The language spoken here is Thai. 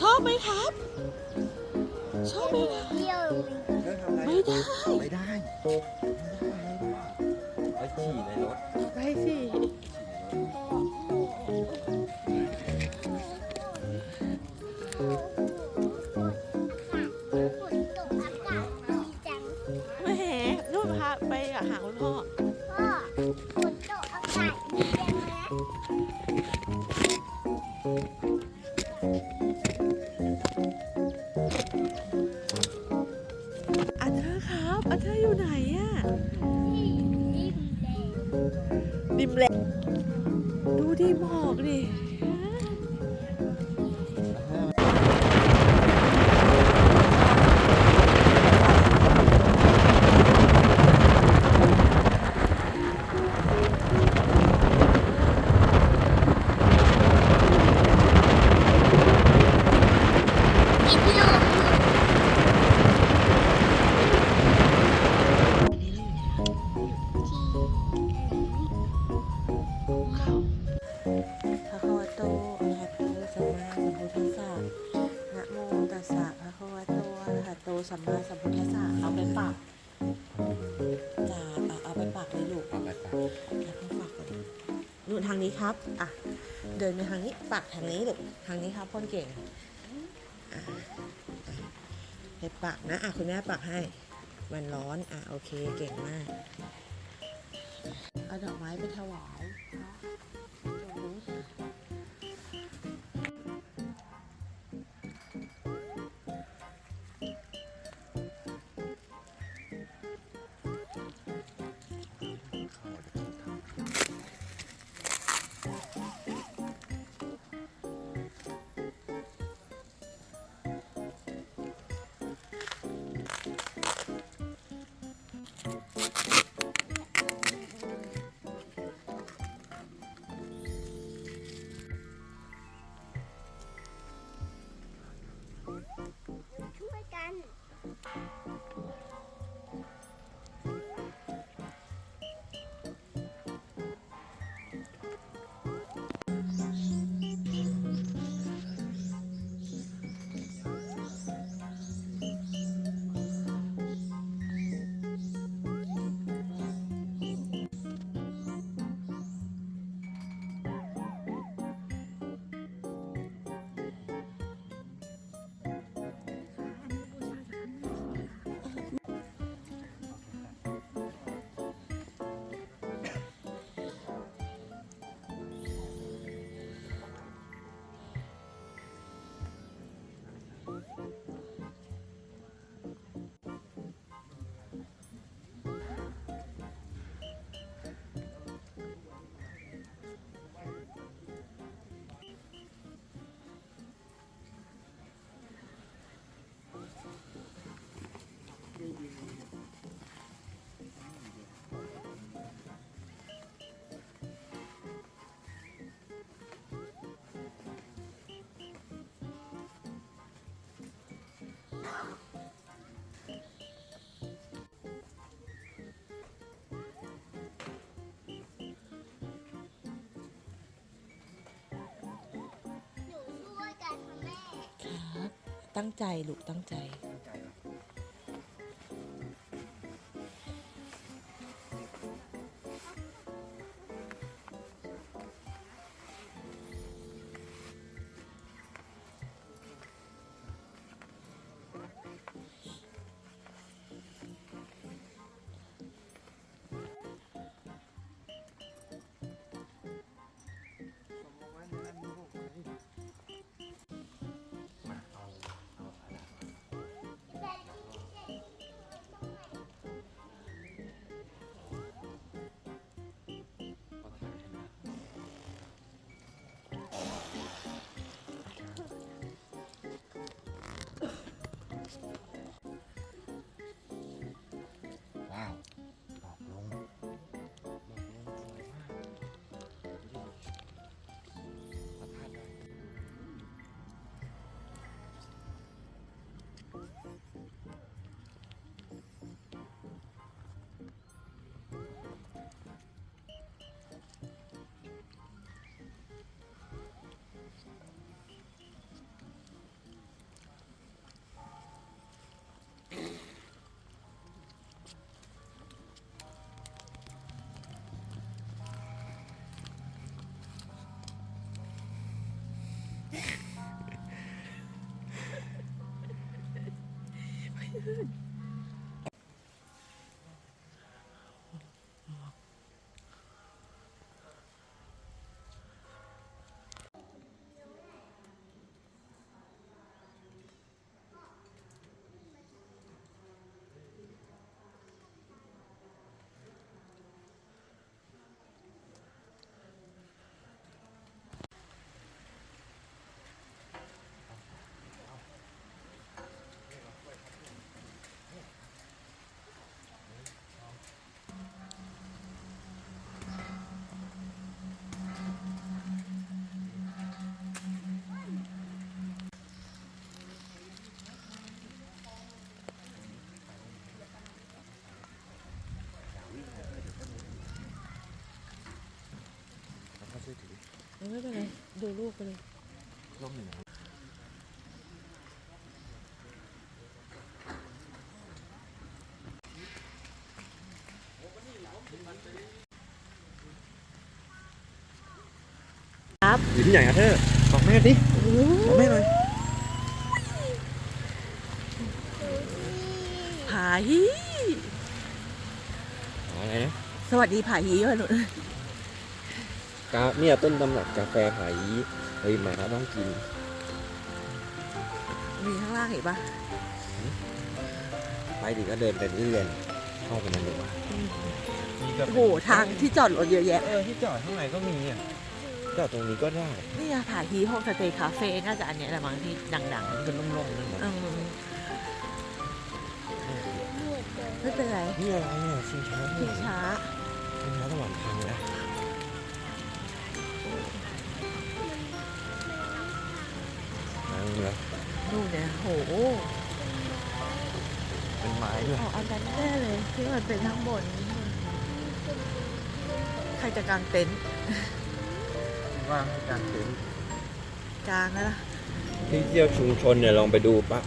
ชอบไหมครับ ชอบไหมครับเที่ยวเรื่องทำอะไรไม่ได้ ไม่ได้ไปฉี่ในรถไปสิ ระหะโตสัมมาสัมพุทธัสสะเอาไปปักจ้าเอาเอาไปปักเลยลูกเอาไปไปแล้วก็ปักนู่นทางนี้ครับ อะ เดินไปทางนี้ปักทางนี้ลูกทางนี้ครับพ่นเก่งไปปักนะ อะคุณแม่ปักให้ มันร้อน อะโอเคเก่งมาก เอาดอกไม้ไปถวาย ตั้งใจลูกตั้งใจ เไม่เป็นไรดูรูปไปเลยร่มหนึ่งนะครับอยู่ที่ไหนครับเธอบอกแม่ดิบอกแม่หน่อยผาฮีอะไรนะสวัสดีผาฮีวะหนู กาเนี่ยต้นตำรับกาแฟไผ่เฮ้ยมาแล้วต้องกิน มีข้างล่างเห็นปะไปดิก็เดินไปเรื่อยๆเข้าไปนั่นดีกว่านี่ก็โอ้โหทางที่จอดรถเยอะแยะ เออที่จอดข้างในก็มีอะจอดตรงนี้ก็ได้นี่อะผาฮีโฮมสเตย์คาเฟ่น่าจะอันเนี้ยแหละมั้งที่ดังมันเป็นร่มๆนั่นแหละๆอืมไม่เป็นไรนี่อะไรเนี่ยชิงช้าชิงช้าชิงช้าสวรรค์พังแล้ วพังแล้วนู่นเนี่ยโหเป็นไม้ด้วยออกอันนั้นแน่เลยที่มันเป็นข้างบน ใครจะกางเต็นท์ว่างให้การเต็นท์กางแล้วล่ะที่เที่ยวชุมชนเนี่ยลองไปดูปะ